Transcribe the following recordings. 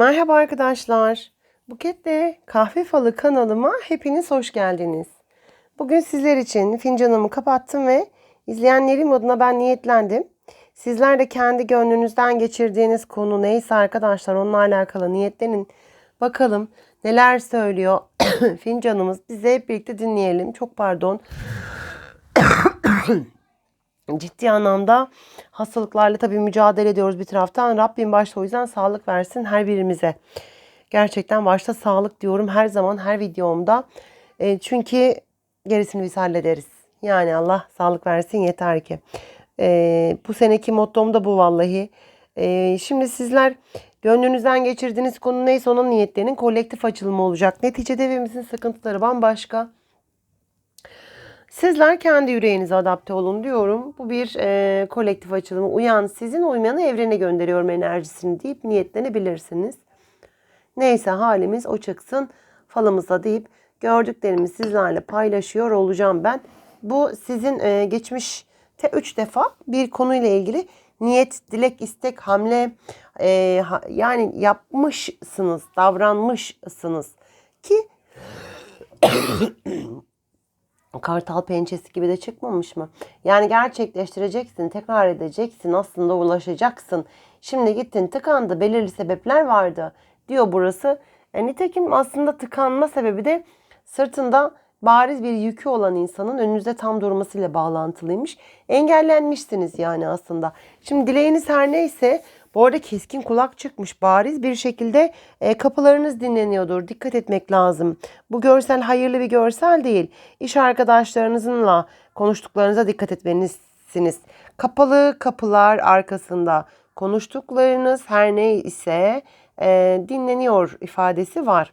Merhaba arkadaşlar. Buketle Kahve Falı kanalıma hepiniz hoş geldiniz. Bugün sizler için fincanımı kapattım ve izleyenlerim adına ben niyetlendim. Sizler de kendi gönlünüzden geçirdiğiniz konu neyse arkadaşlar onunla alakalı niyetlenin. Bakalım neler söylüyor fincanımız. Biz de hep birlikte dinleyelim. Çok pardon. ciddi anlamda hastalıklarla tabii mücadele ediyoruz bir taraftan. Rabbim başta o yüzden sağlık versin her birimize. Gerçekten başta sağlık diyorum her zaman her videomda. E, çünkü gerisini biz hallederiz. Yani Allah sağlık versin yeter ki. E, bu seneki mottom da bu vallahi. E, şimdi sizler gönlünüzden geçirdiğiniz konu neyse onun niyetlerinin kolektif açılımı olacak. Neticede evimizin sıkıntıları bambaşka. Sizler kendi yüreğinize adapte olun diyorum. Bu bir e, kolektif açılımı. Uyan sizin uymayanı evrene gönderiyorum enerjisini deyip niyetlenebilirsiniz. Neyse halimiz o çıksın falımızda deyip gördüklerimi sizlerle paylaşıyor olacağım ben. Bu sizin e, geçmişte 3 defa bir konuyla ilgili niyet, dilek, istek, hamle e, ha, yani yapmışsınız, davranmışsınız ki kartal pençesi gibi de çıkmamış mı? Yani gerçekleştireceksin, tekrar edeceksin, aslında ulaşacaksın. Şimdi gittin tıkandı, belirli sebepler vardı diyor burası. E, nitekim aslında tıkanma sebebi de sırtında bariz bir yükü olan insanın önünüzde tam durmasıyla bağlantılıymış. Engellenmişsiniz yani aslında. Şimdi dileğiniz her neyse bu arada keskin kulak çıkmış. Bariz bir şekilde e, kapılarınız dinleniyordur. Dikkat etmek lazım. Bu görsel hayırlı bir görsel değil. İş arkadaşlarınızınla konuştuklarınıza dikkat etmelisiniz. Kapalı kapılar arkasında konuştuklarınız her ne ise e, dinleniyor ifadesi var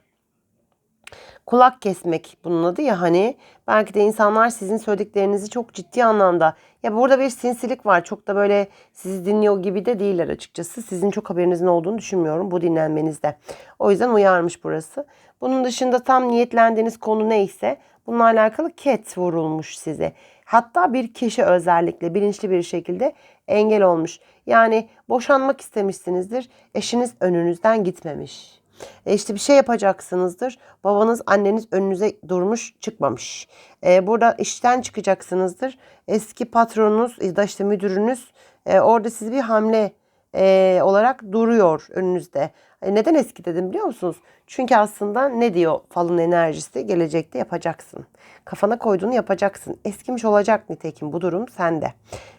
kulak kesmek bunun adı ya hani belki de insanlar sizin söylediklerinizi çok ciddi anlamda ya burada bir sinsilik var çok da böyle sizi dinliyor gibi de değiller açıkçası. Sizin çok haberinizin olduğunu düşünmüyorum bu dinlenmenizde. O yüzden uyarmış burası. Bunun dışında tam niyetlendiğiniz konu neyse bununla alakalı ket vurulmuş size. Hatta bir kişi özellikle bilinçli bir şekilde engel olmuş. Yani boşanmak istemişsinizdir eşiniz önünüzden gitmemiş e işte bir şey yapacaksınızdır. Babanız, anneniz önünüze durmuş, çıkmamış. E, burada işten çıkacaksınızdır. Eski patronunuz da işte müdürünüz e, orada sizi bir hamle e, olarak duruyor önünüzde. E, neden eski dedim biliyor musunuz? Çünkü aslında ne diyor falın enerjisi? Gelecekte yapacaksın. Kafana koyduğunu yapacaksın. Eskimiş olacak nitekim bu durum sende.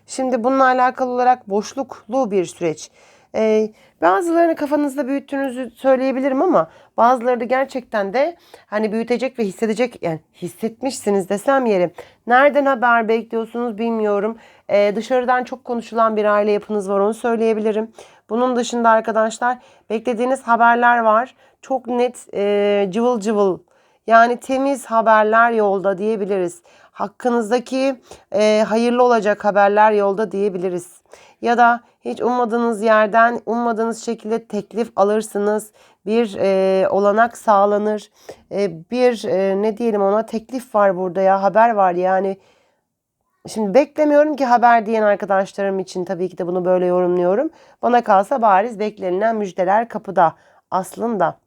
Şimdi bununla alakalı olarak boşluklu bir süreç. Ee, bazılarını kafanızda büyüttüğünüzü söyleyebilirim ama bazıları da gerçekten de hani büyütecek ve hissedecek yani hissetmişsiniz desem yeri. Nereden haber bekliyorsunuz bilmiyorum. Ee, dışarıdan çok konuşulan bir aile yapınız var onu söyleyebilirim. Bunun dışında arkadaşlar beklediğiniz haberler var. Çok net e, cıvıl cıvıl yani temiz haberler yolda diyebiliriz. Hakkınızdaki e, hayırlı olacak haberler yolda diyebiliriz. Ya da hiç ummadığınız yerden ummadığınız şekilde teklif alırsınız. Bir e, olanak sağlanır. E, bir e, ne diyelim ona teklif var burada ya haber var yani. Şimdi beklemiyorum ki haber diyen arkadaşlarım için tabii ki de bunu böyle yorumluyorum. Bana kalsa bariz beklenilen müjdeler kapıda aslında.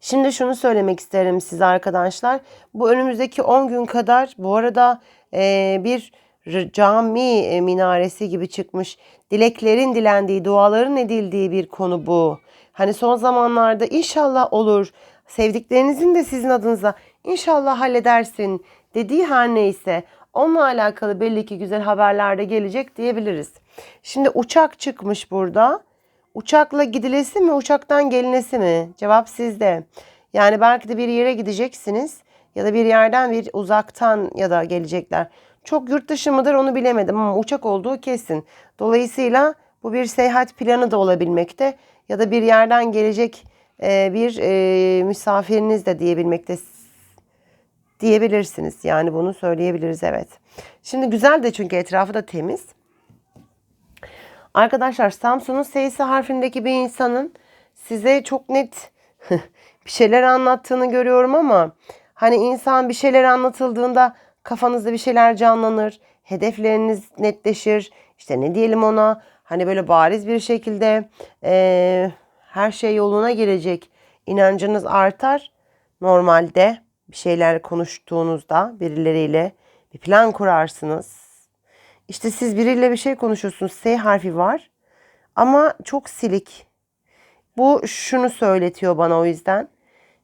Şimdi şunu söylemek isterim size arkadaşlar. Bu önümüzdeki 10 gün kadar bu arada e, bir cami e, minaresi gibi çıkmış. Dileklerin dilendiği, duaların edildiği bir konu bu. Hani son zamanlarda inşallah olur. Sevdiklerinizin de sizin adınıza inşallah halledersin dediği her neyse onunla alakalı belli ki güzel haberler de gelecek diyebiliriz. Şimdi uçak çıkmış burada. Uçakla gidilesi mi, uçaktan gelinesi mi? Cevap sizde. Yani belki de bir yere gideceksiniz ya da bir yerden bir uzaktan ya da gelecekler. Çok yurt dışı mıdır onu bilemedim ama uçak olduğu kesin. Dolayısıyla bu bir seyahat planı da olabilmekte ya da bir yerden gelecek e, bir e, misafiriniz de diyebilmekte diyebilirsiniz. Yani bunu söyleyebiliriz evet. Şimdi güzel de çünkü etrafı da temiz. Arkadaşlar Samsun'un S'si harfindeki bir insanın size çok net bir şeyler anlattığını görüyorum ama hani insan bir şeyler anlatıldığında kafanızda bir şeyler canlanır, hedefleriniz netleşir. İşte ne diyelim ona hani böyle bariz bir şekilde e, Her şey yoluna girecek. İnancınız artar. Normalde bir şeyler konuştuğunuzda birileriyle bir plan kurarsınız. İşte siz biriyle bir şey konuşuyorsunuz. S harfi var. Ama çok silik. Bu şunu söyletiyor bana o yüzden.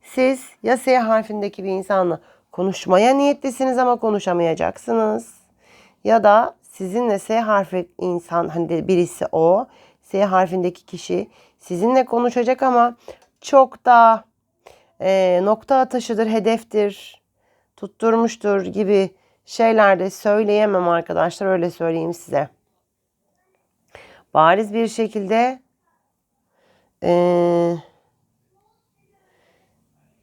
Siz ya S harfindeki bir insanla konuşmaya niyetlisiniz ama konuşamayacaksınız. Ya da sizinle S harfi insan hani birisi o. S harfindeki kişi sizinle konuşacak ama çok da e, nokta atışıdır, hedeftir, tutturmuştur gibi şeyler de söyleyemem arkadaşlar. Öyle söyleyeyim size. Bariz bir şekilde eee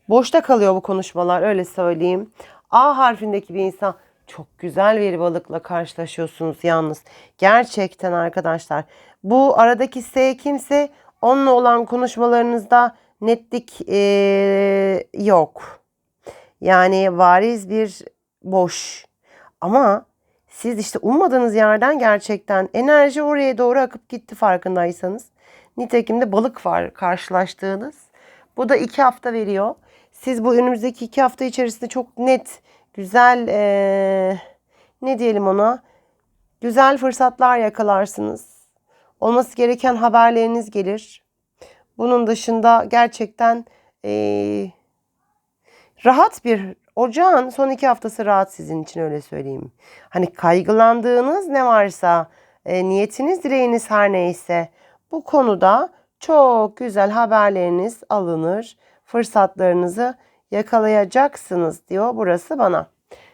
Boşta kalıyor bu konuşmalar öyle söyleyeyim. A harfindeki bir insan çok güzel bir balıkla karşılaşıyorsunuz yalnız. Gerçekten arkadaşlar. Bu aradaki S kimse onunla olan konuşmalarınızda netlik eee, yok. Yani variz bir boş. Ama siz işte ummadığınız yerden gerçekten enerji oraya doğru akıp gitti farkındaysanız. Nitekim de balık var karşılaştığınız. Bu da iki hafta veriyor. Siz bu önümüzdeki iki hafta içerisinde çok net, güzel, eee, ne diyelim ona, güzel fırsatlar yakalarsınız. Olması gereken haberleriniz gelir. Bunun dışında gerçekten eee, rahat bir ocağın son iki haftası rahat sizin için öyle söyleyeyim. Hani kaygılandığınız ne varsa, e, niyetiniz, dileğiniz her neyse bu konuda çok güzel haberleriniz alınır. Fırsatlarınızı yakalayacaksınız diyor burası bana.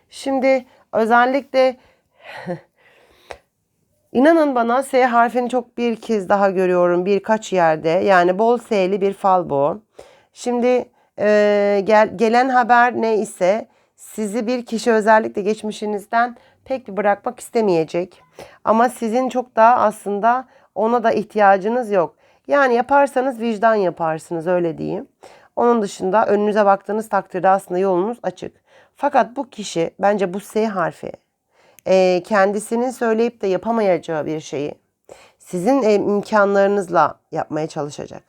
Şimdi özellikle İnanın bana S harfini çok bir kez daha görüyorum birkaç yerde. Yani bol S'li bir fal bu. Şimdi e, gel, gelen haber ne ise sizi bir kişi özellikle geçmişinizden pek bir bırakmak istemeyecek. Ama sizin çok daha aslında ona da ihtiyacınız yok. Yani yaparsanız vicdan yaparsınız öyle diyeyim. Onun dışında önünüze baktığınız takdirde aslında yolunuz açık. Fakat bu kişi bence bu S harfi e, kendisinin söyleyip de yapamayacağı bir şeyi sizin e, imkanlarınızla yapmaya çalışacak.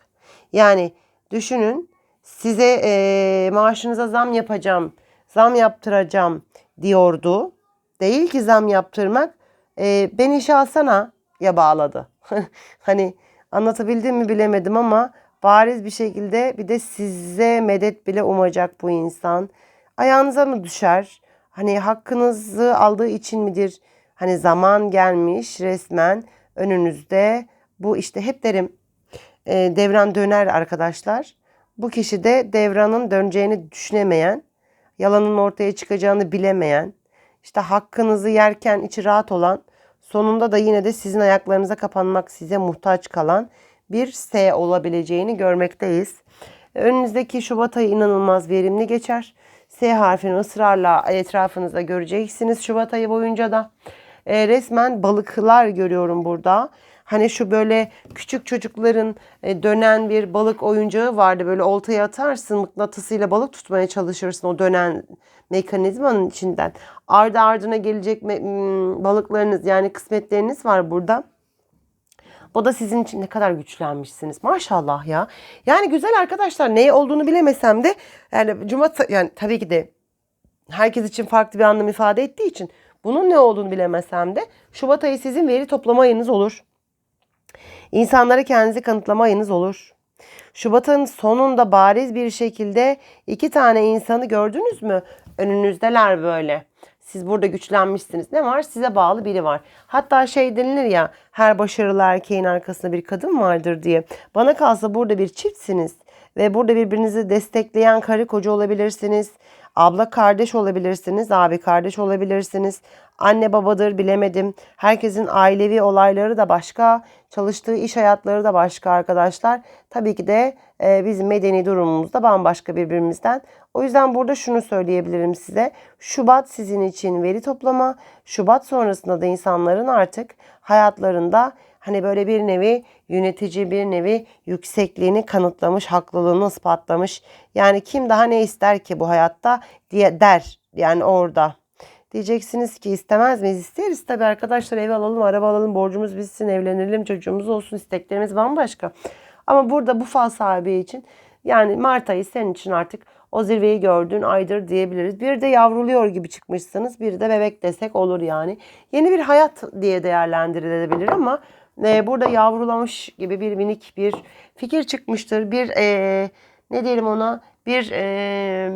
Yani düşünün size e, maaşınıza zam yapacağım, zam yaptıracağım diyordu. Değil ki zam yaptırmak e, ben işe alsana ya bağladı. hani anlatabildim mi bilemedim ama bariz bir şekilde bir de size medet bile umacak bu insan. Ayağınıza mı düşer? Hani hakkınızı aldığı için midir? Hani zaman gelmiş resmen önünüzde. Bu işte hep derim e, devran döner arkadaşlar. Bu kişi de devranın döneceğini düşünemeyen, yalanın ortaya çıkacağını bilemeyen, işte hakkınızı yerken içi rahat olan, sonunda da yine de sizin ayaklarınıza kapanmak size muhtaç kalan bir S olabileceğini görmekteyiz. Önünüzdeki Şubat ayı inanılmaz verimli geçer. S harfini ısrarla etrafınızda göreceksiniz Şubat ayı boyunca da. E, resmen balıklar görüyorum burada. Hani şu böyle küçük çocukların e, dönen bir balık oyuncağı vardı. Böyle oltaya atarsın mıknatısıyla balık tutmaya çalışırsın o dönen mekanizmanın içinden. Ardı ardına gelecek balıklarınız yani kısmetleriniz var burada. Bu da sizin için ne kadar güçlenmişsiniz. Maşallah ya. Yani güzel arkadaşlar neye olduğunu bilemesem de yani cuma yani tabii ki de herkes için farklı bir anlam ifade ettiği için bunun ne olduğunu bilemesem de Şubat ayı sizin veri toplama ayınız olur. İnsanlara kendinizi kanıtlama ayınız olur. Şubat'ın sonunda bariz bir şekilde iki tane insanı gördünüz mü? Önünüzdeler böyle. Siz burada güçlenmişsiniz. Ne var? Size bağlı biri var. Hatta şey denilir ya her başarılı erkeğin arkasında bir kadın vardır diye. Bana kalsa burada bir çiftsiniz. Ve burada birbirinizi destekleyen karı koca olabilirsiniz. Abla kardeş olabilirsiniz, abi kardeş olabilirsiniz. Anne babadır bilemedim. Herkesin ailevi olayları da başka, çalıştığı iş hayatları da başka arkadaşlar. Tabii ki de e, bizim medeni durumumuz da bambaşka birbirimizden. O yüzden burada şunu söyleyebilirim size. Şubat sizin için veri toplama. Şubat sonrasında da insanların artık hayatlarında hani böyle bir nevi yönetici bir nevi yüksekliğini kanıtlamış, haklılığını ispatlamış. Yani kim daha ne ister ki bu hayatta diye der yani orada. Diyeceksiniz ki istemez miyiz? İsteriz tabii arkadaşlar ev alalım, araba alalım, borcumuz bitsin, evlenelim, çocuğumuz olsun, isteklerimiz bambaşka. Ama burada bu fal sahibi için yani Mart ayı senin için artık o zirveyi gördüğün aydır diyebiliriz. Bir de yavruluyor gibi çıkmışsınız. Bir de bebek desek olur yani. Yeni bir hayat diye değerlendirilebilir ama e, burada yavrulamış gibi bir minik bir fikir çıkmıştır. Bir e, ne diyelim ona bir e,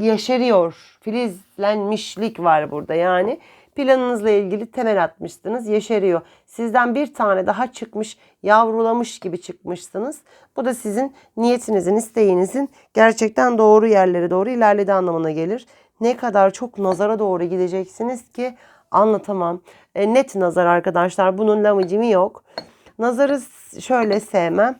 yeşeriyor. Filizlenmişlik var burada yani. Planınızla ilgili temel atmışsınız. Yeşeriyor. Sizden bir tane daha çıkmış, yavrulamış gibi çıkmışsınız. Bu da sizin niyetinizin, isteğinizin gerçekten doğru yerlere doğru ilerlediği anlamına gelir. Ne kadar çok nazara doğru gideceksiniz ki anlatamam. E, net nazar arkadaşlar. Bunun lamıcımı yok. Nazarı şöyle sevmem.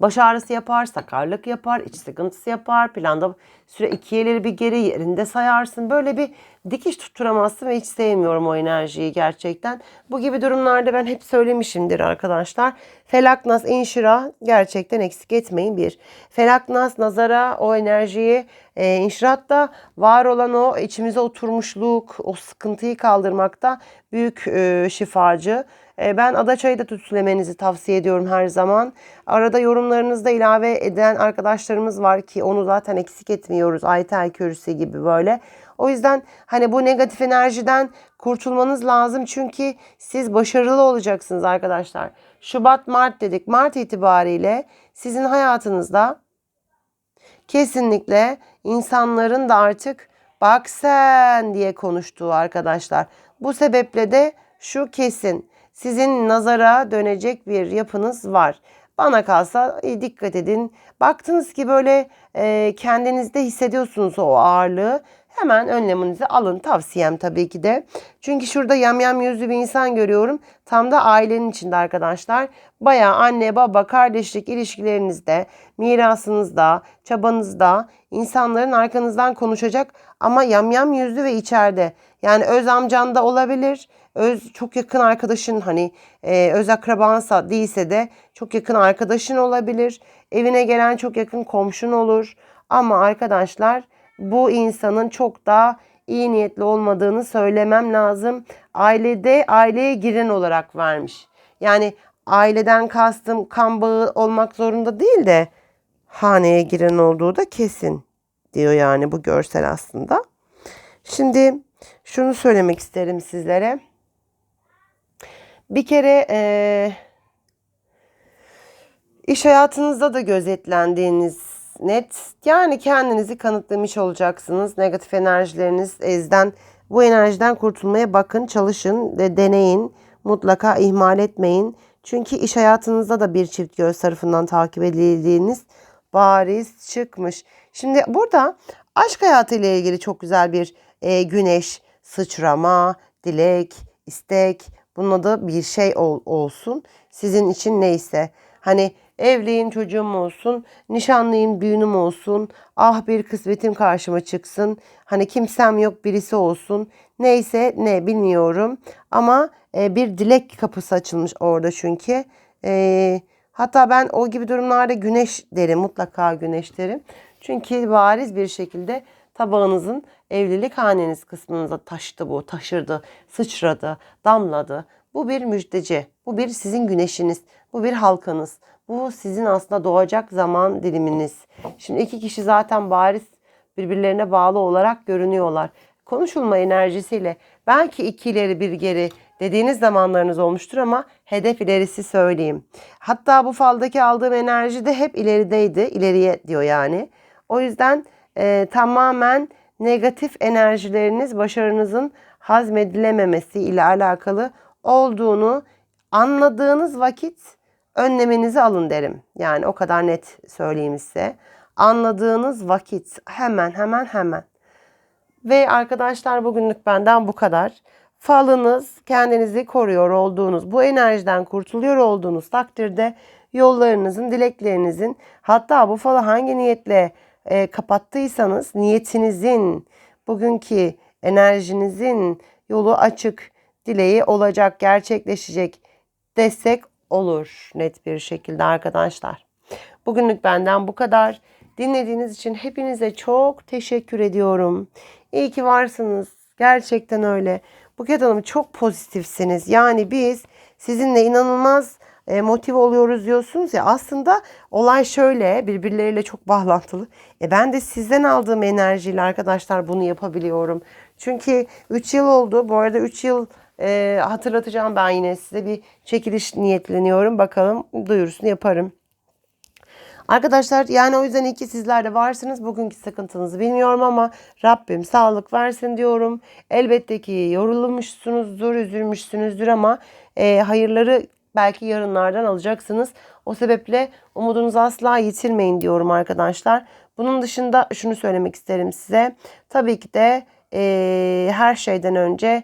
Baş ağrısı yapar, sakarlık yapar, iç sıkıntısı yapar. Planda süre iki ileri bir geri yerinde sayarsın. Böyle bir dikiş tutturamazsın ve hiç sevmiyorum o enerjiyi gerçekten. Bu gibi durumlarda ben hep söylemişimdir arkadaşlar. Felaknas, inşira gerçekten eksik etmeyin bir. Felaknas, nazara o enerjiyi e, inşiraatta var olan o içimize oturmuşluk, o sıkıntıyı kaldırmakta büyük e, şifacı. E, ben adaçayı da tütsülemenizi tavsiye ediyorum her zaman. Arada yorumlarınızda ilave eden arkadaşlarımız var ki onu zaten eksik etmiyoruz. Aytel körüsü gibi böyle. O yüzden hani bu negatif enerjiden kurtulmanız lazım. Çünkü siz başarılı olacaksınız arkadaşlar. Şubat, Mart dedik. Mart itibariyle sizin hayatınızda kesinlikle insanların da artık bak sen diye konuştuğu arkadaşlar. Bu sebeple de şu kesin sizin nazara dönecek bir yapınız var. Bana kalsa e, dikkat edin. Baktınız ki böyle e, kendinizde hissediyorsunuz o ağırlığı. Hemen önleminizi alın. Tavsiyem tabii ki de. Çünkü şurada yamyam yüzlü bir insan görüyorum. Tam da ailenin içinde arkadaşlar. Baya anne baba kardeşlik ilişkilerinizde, mirasınızda, çabanızda insanların arkanızdan konuşacak ama yamyam yüzlü ve içeride. Yani öz amcan da olabilir. Öz çok yakın arkadaşın hani e, öz akrabansa değilse de çok yakın arkadaşın olabilir. Evine gelen çok yakın komşun olur. Ama arkadaşlar bu insanın çok daha iyi niyetli olmadığını söylemem lazım. Ailede aileye giren olarak vermiş. Yani aileden kastım kan bağı olmak zorunda değil de haneye giren olduğu da kesin diyor yani bu görsel aslında. Şimdi şunu söylemek isterim sizlere. Bir kere e, iş hayatınızda da gözetlendiğiniz net. Yani kendinizi kanıtlamış olacaksınız. Negatif enerjileriniz ezden bu enerjiden kurtulmaya bakın, çalışın ve deneyin. Mutlaka ihmal etmeyin. Çünkü iş hayatınızda da bir çift göz tarafından takip edildiğiniz bariz çıkmış. Şimdi burada aşk hayatı ile ilgili çok güzel bir e, güneş, sıçrama, dilek, istek, bunun adı bir şey ol, olsun. Sizin için neyse. Hani evliyim çocuğum olsun, nişanlıyım düğünüm olsun, ah bir kısmetim karşıma çıksın, hani kimsem yok birisi olsun. Neyse ne bilmiyorum ama e, bir dilek kapısı açılmış orada çünkü. E, hatta ben o gibi durumlarda güneş derim mutlaka güneş derim. Çünkü bariz bir şekilde tabağınızın evlilik haneniz kısmınıza taştı bu, taşırdı, sıçradı, damladı. Bu bir müjdeci, bu bir sizin güneşiniz, bu bir halkanız, bu sizin aslında doğacak zaman diliminiz. Şimdi iki kişi zaten bariz birbirlerine bağlı olarak görünüyorlar. Konuşulma enerjisiyle belki iki ileri bir geri dediğiniz zamanlarınız olmuştur ama hedef ilerisi söyleyeyim. Hatta bu faldaki aldığım enerji de hep ilerideydi. ileriye diyor yani. O yüzden e, tamamen negatif enerjileriniz başarınızın hazmedilememesi ile alakalı olduğunu anladığınız vakit önlemenizi alın derim. Yani o kadar net söyleyeyim size. Anladığınız vakit hemen hemen hemen. Ve arkadaşlar bugünlük benden bu kadar. Falınız kendinizi koruyor olduğunuz, bu enerjiden kurtuluyor olduğunuz takdirde yollarınızın, dileklerinizin hatta bu falı hangi niyetle e, kapattıysanız niyetinizin, bugünkü enerjinizin yolu açık, dileği olacak, gerçekleşecek destek olur net bir şekilde arkadaşlar. Bugünlük benden bu kadar. Dinlediğiniz için hepinize çok teşekkür ediyorum. İyi ki varsınız. Gerçekten öyle. Buket Hanım çok pozitifsiniz. Yani biz sizinle inanılmaz e, motive oluyoruz diyorsunuz ya aslında olay şöyle birbirleriyle çok bağlantılı. E ben de sizden aldığım enerjiyle arkadaşlar bunu yapabiliyorum. Çünkü 3 yıl oldu. Bu arada 3 yıl e, hatırlatacağım ben yine size bir çekiliş niyetleniyorum. Bakalım duyurusunu yaparım. Arkadaşlar yani o yüzden iyi ki sizler de varsınız. Bugünkü sıkıntınızı bilmiyorum ama Rabbim sağlık versin diyorum. Elbette ki yorulmuşsunuzdur, üzülmüşsünüzdür ama e, hayırları belki yarınlardan alacaksınız. O sebeple umudunuzu asla yitirmeyin diyorum arkadaşlar. Bunun dışında şunu söylemek isterim size. Tabii ki de e, her şeyden önce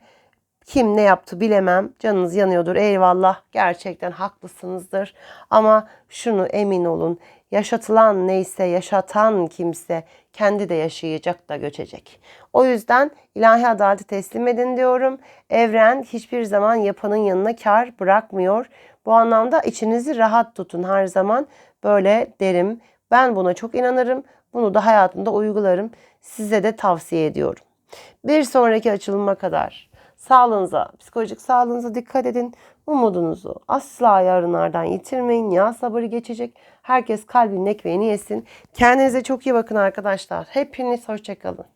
kim ne yaptı bilemem. Canınız yanıyordur. Eyvallah. Gerçekten haklısınızdır. Ama şunu emin olun. Yaşatılan neyse yaşatan kimse kendi de yaşayacak da göçecek. O yüzden ilahi adaleti teslim edin diyorum. Evren hiçbir zaman yapanın yanına kar bırakmıyor. Bu anlamda içinizi rahat tutun her zaman. Böyle derim. Ben buna çok inanırım. Bunu da hayatımda uygularım. Size de tavsiye ediyorum. Bir sonraki açılıma kadar sağlığınıza, psikolojik sağlığınıza dikkat edin. Umudunuzu asla yarınlardan yitirmeyin. Ya sabırı geçecek. Herkes kalbinin ekmeğini yesin. Kendinize çok iyi bakın arkadaşlar. Hepiniz hoşçakalın.